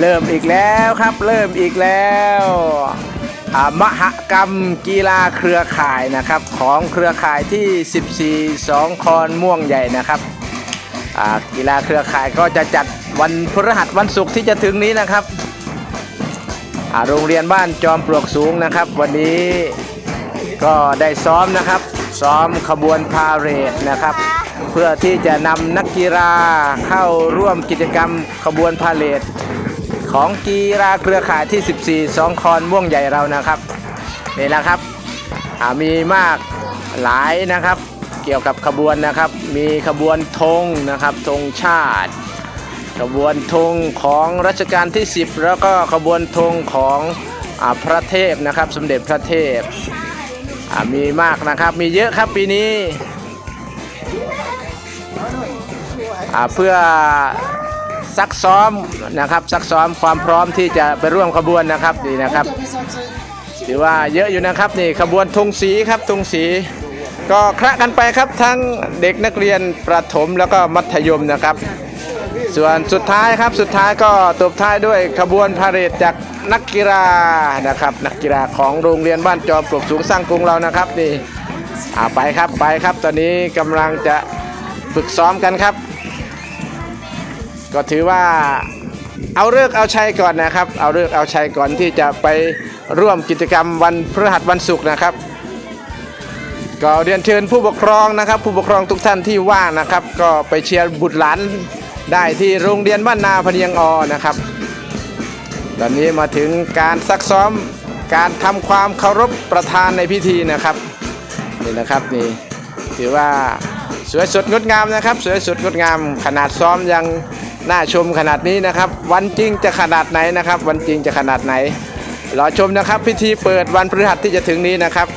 เริ่มอีกแล้วครับ เริ่มอีกแล้วอ่ามหกรรมกีฬาเครือข่ายนะครับ ของเครือข่ายที่ 14สองคอนม่วงใหญ่นะครับอ่ากีฬาเครือข่ายก็จะจัดวันพฤหัสวันศุกร์ที่จะถึงนี้นะครับอ่าโรงเรียนบ้านจอมปลวกสูงนะครับ วันนี้ก็ได้ซ้อมนะครับ ซ้อมขบวนพาเหรดนะครับ เพื่อที่จะนำนักกีฬาเข้าร่วมกิจกรรมขบวนพาเหรด ของกีฬาเครือข่ายที่ 14 สองคอนม่วงใหญ่เรานะครับนี่นะครับมีมากหลายนะครับ เกี่ยวกับขบวนนะครับ มีขบวนธงนะครับธงชาติ ขบวนธงของรัชกาลที่ 10 แล้วก็ขบวนธงของอพระเทพนะครับ สมเด็จพระเทพมีมากนะครับมีเยอะครับปีนี้เพื่อ ซักซ้อมนะครับซักซ้อมความพร้อมที่จะไปร่วมขบวนนะครับนี่นะครับถือว่าเยอะอยู่นะครับนี่ขบวนธงสีครับธงสี ก็คละกันไปครับทั้งเด็กนักเรียนประถมแล้วก็มัธยมนะครับ ส่วนสุดท้ายครับสุดท้ายก็ตบท้ายด้วยขบวนพาเหรดจากนักกีฬานะครับ นักกีฬาของโรงเรียนบ้านจอมปลวกสูงสร้างกรุงเรานะครับนี่อาไปครับไปครับ ตอนนี้กำลังจะฝึกซ้อมกันครับ ก็ถือว่าเอาเลิกเอาชัยก่อนนะครับ เอาเลิกเอาชัยก่อนที่จะไปร่วมกิจกรรมวันพฤหัสวันศุกร์นะครับ ก็เรียนเชิญผู้ปกครองนะครับ ผู้ปกครองทุกท่านที่ว่างนะครับ ก็ไปเชียร์บุตรหลานได้ที่โรงเรียนบ้านนาพเนียงอนะครับ ตอนนี้มาถึงการซักซ้อมการทำความเคารพประธานในพิธีนะครับนี่นะครับนี่ถือว่าสวยสดงดงามนะครับ สวยสดงดงามขนาดซ้อมยัง น่าชมขนาดนี้นะครับ วันจริงจะขนาดไหนนะครับ วันจริงจะขนาดไหนรอชมนะครับ พิธีเปิดวันพฤหัสที่จะถึงนี้นะครับ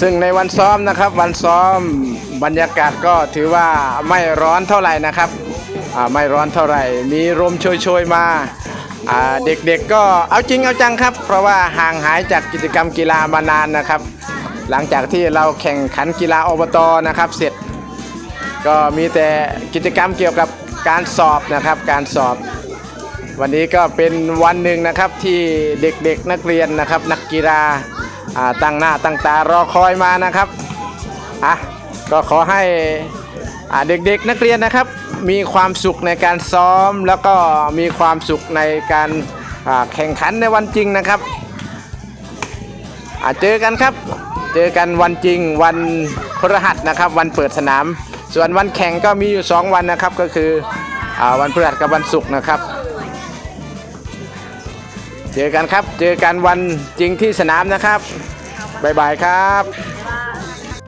ซึ่งในวันซ้อมนะครับ วันซ้อมบรรยากาศก็ถือว่าไม่ร้อนเท่าไหร่นะครับไม่ร้อนเท่าไหร่ มีลมโชยๆมาอ่าเด็กๆก็เอาจริงเอาจังครับ เพราะว่าห่างหายจากกิจกรรมกีฬามานานนะครับ หลังจากที่เราแข่งขันกีฬาอบตนะครับ เสร็จ ก็มีแต่กิจกรรมเกี่ยวกับการสอบนะครับ การสอบ วันนี้ก็เป็นวันหนึ่งนะครับที่เด็กๆนักเรียนนะครับ นักกีฬาตั้งหน้าตั้งตารอคอยมานะครับอะก็ขอให้อาเด็กๆนักเรียนนะครับ มีความสุขในการซ้อม แล้วก็มีความสุขในการแข่งขันในวันจริงนะครับอ่าเจอกันครับ เจอกันวันจริงวันพฤหัสนะครับ วันเปิดสนาม ส่วนวันแข่งก็มีอยู่ 2 วันนะครับก็คืออวันพฤหัสกับวันศุกร์นะครับ เจอกันครับเจอกันวันจริงที่สนามนะครับบ๊ายบายครับ